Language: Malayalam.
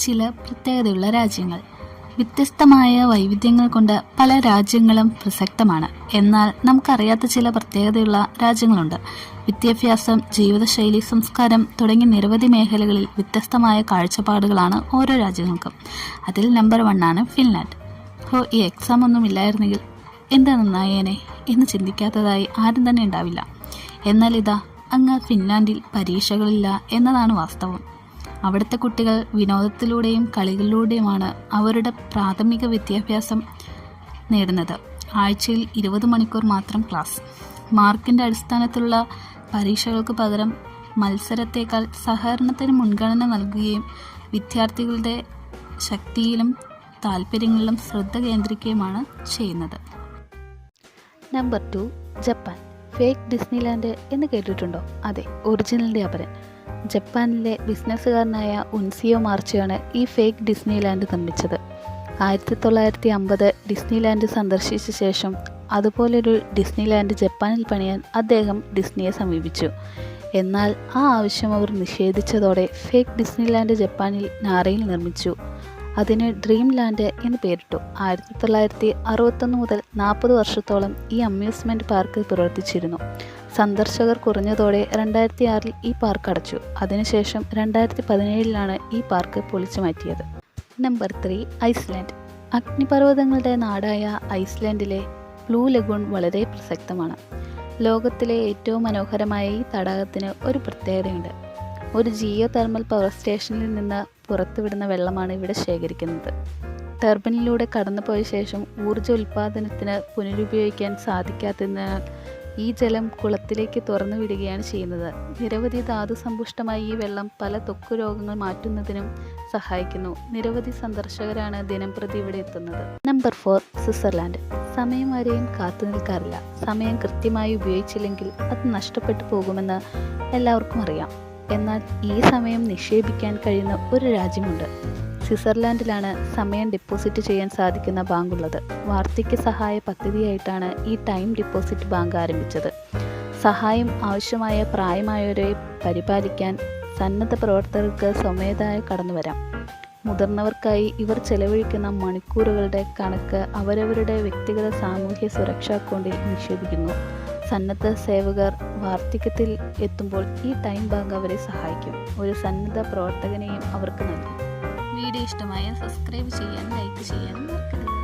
ചില പ്രത്യേകതയുള്ള രാജ്യങ്ങൾ. വ്യത്യസ്തമായ വൈവിധ്യങ്ങൾ കൊണ്ട് പല രാജ്യങ്ങളും പ്രസക്തമാണ്. എന്നാൽ നമുക്കറിയാത്ത ചില പ്രത്യേകതയുള്ള രാജ്യങ്ങളുണ്ട്. വിദ്യാഭ്യാസം ജീവിതശൈലി സംസ്കാരം തുടങ്ങിയ നിരവധി മേഖലകളിൽ വ്യത്യസ്തമായ കാഴ്ചപ്പാടുകളാണ് ഓരോ രാജ്യങ്ങൾക്കും. അതിൽ നമ്പർ വണ്ണാണ് ഫിൻലാൻഡ്. ഹോ ഈ എക്സാം ഒന്നും ഇല്ലായിരുന്നെങ്കിൽ എന്താ നന്നായേനെ എന്ന് ചിന്തിക്കാത്തതായി ആരും തന്നെ ഉണ്ടാവില്ല. എന്നാൽ ഇതാ അങ്ങ് ഫിൻലാൻഡിൽ പരീക്ഷകളില്ല എന്നതാണ് വാസ്തവം. അവിടുത്തെ കുട്ടികൾ വിനോദത്തിലൂടെയും കളികളിലൂടെയുമാണ് അവരുടെ പ്രാഥമിക വിദ്യാഭ്യാസം നേടുന്നത്. ആഴ്ചയിൽ ഇരുപത് മണിക്കൂർ മാത്രം ക്ലാസ്. മാർക്കിന്റെ അടിസ്ഥാനത്തിലുള്ള പരീക്ഷകൾക്ക് പകരം മത്സരത്തേക്കാൾ സഹകരണത്തിന് മുൻഗണന നൽകുകയും വിദ്യാർത്ഥികളുടെ ശക്തിയിലും താല്പര്യങ്ങളിലും ശ്രദ്ധ കേന്ദ്രീകരിക്കുകയുമാണ് ചെയ്യുന്നത്. Number two Japan. Fake Disneyland എന്ന് കേട്ടിട്ടുണ്ടോ? അതെ ഒറിജിനലിന്റെ അപരൻ. ജപ്പാനിലെ ബിസിനസ്സുകാരനായ ഉൻസിയോ മാർച്ചിയാണ് ഈ ഫേക്ക് ഡിസ്നിലാൻഡ് നിർമ്മിച്ചത്. ആയിരത്തി തൊള്ളായിരത്തി അമ്പത് ഡിസ്നിലാൻഡ് സന്ദർശിച്ച ശേഷം അതുപോലൊരു ഡിസ്നിലാൻഡ് ജപ്പാനിൽ പണിയാൻ അദ്ദേഹം ഡിസ്നിയെ സമീപിച്ചു. എന്നാൽ ആ ആവശ്യം അവർ നിഷേധിച്ചതോടെ ഫേക്ക് ഡിസ്നി ലാൻഡ് ജപ്പാനിൽ നാരയിൽ നിർമ്മിച്ചു. അതിന് ഡ്രീം ലാൻഡ് എന്ന് പേരിട്ടു. ആയിരത്തി തൊള്ളായിരത്തി അറുപത്തൊന്ന് മുതൽ നാൽപ്പത് വർഷത്തോളം ഈ അമ്യൂസ്മെന്റ് പാർക്ക് പ്രവർത്തിച്ചിരുന്നു. സന്ദർശകർ കുറഞ്ഞതോടെ രണ്ടായിരത്തി ആറിൽ ഈ പാർക്ക് അടച്ചു. അതിനുശേഷം രണ്ടായിരത്തി പതിനേഴിലാണ് ഈ പാർക്ക് പൊളിച്ചു മാറ്റിയത് നമ്പർ ത്രീ ഐസ്ലാൻഡ്. അഗ്നിപർവതങ്ങളുടെ നാടായ ഐസ്ലാൻഡിലെ ബ്ലൂ ലഗൂൺ വളരെ പ്രസക്തമാണ്. ലോകത്തിലെ ഏറ്റവും മനോഹരമായ ഈ തടാകത്തിന് ഒരു പ്രത്യേകതയുണ്ട്. ഒരു ജിയോ തെർമൽ പവർ സ്റ്റേഷനിൽ നിന്ന് പുറത്തുവിടുന്ന വെള്ളമാണ് ഇവിടെ ശേഖരിക്കുന്നത്. ടർബിനിലൂടെ കടന്നുപോയ ശേഷം ഊർജ ഉൽപ്പാദനത്തിന് പുനരുപയോഗിക്കാൻ സാധിക്കാത്തതിനാൽ ഈ ജലം കുളത്തിലേക്ക് തുറന്നു വിടുകയാണ് ചെയ്യുന്നത്. നിരവധി ധാതു സമ്പുഷ്ടമായ ഈ വെള്ളം പല ത്വക്ക് രോഗങ്ങൾ മാറ്റുന്നതിനും സഹായിക്കുന്നു. നിരവധി സന്ദർശകരാണ് ദിനംപ്രതി ഇവിടെ എത്തുന്നത്. നമ്പർ ഫോർ സ്വിറ്റ്സർലാൻഡ് സമയം ആരെയും കാത്തു നിൽക്കാറില്ല. സമയം കൃത്യമായി ഉപയോഗിച്ചില്ലെങ്കിൽ അത് നഷ്ടപ്പെട്ടു പോകുമെന്ന് എല്ലാവർക്കും അറിയാം. എന്നാൽ ഈ സമയം നിക്ഷേപിക്കാൻ കഴിയുന്ന ഒരു രാജ്യമുണ്ട്. സ്വിറ്റ്സർലാൻഡിലാണ് സമയം ഡിപ്പോസിറ്റ് ചെയ്യാൻ സാധിക്കുന്ന ബാങ്കുള്ളത്. വാർദ്ധക്യ സഹായ പദ്ധതിയായിട്ടാണ് ഈ ടൈം ഡിപ്പോസിറ്റ് ബാങ്ക് ആരംഭിച്ചത്. സഹായം ആവശ്യമായ പ്രായമായവരെ പരിപാലിക്കാൻ സന്നദ്ധ പ്രവർത്തകർക്ക് സ്വമേധായ കടന്നു വരാം. മുതിർന്നവർക്കായി ഇവർ ചെലവഴിക്കുന്ന മണിക്കൂറുകളുടെ കണക്ക് അവരവരുടെ വ്യക്തിഗത സാമൂഹ്യ സുരക്ഷാ അക്കൗണ്ടിൽ നിക്ഷേപിക്കുന്നു. സന്നദ്ധ സേവകർ വാർദ്ധക്യത്തിൽ എത്തുമ്പോൾ ഈ ടൈം ബാങ്ക് അവരെ സഹായിക്കും. ഒരു സന്നദ്ധ പ്രവർത്തകനെയും അവർക്ക് നൽകും. വീഡിയോ ഇഷ്ടമായാൽ സബ്സ്ക്രൈബ് ചെയ്യാനും ലൈക്ക് ചെയ്യാനും മറക്കരുത്.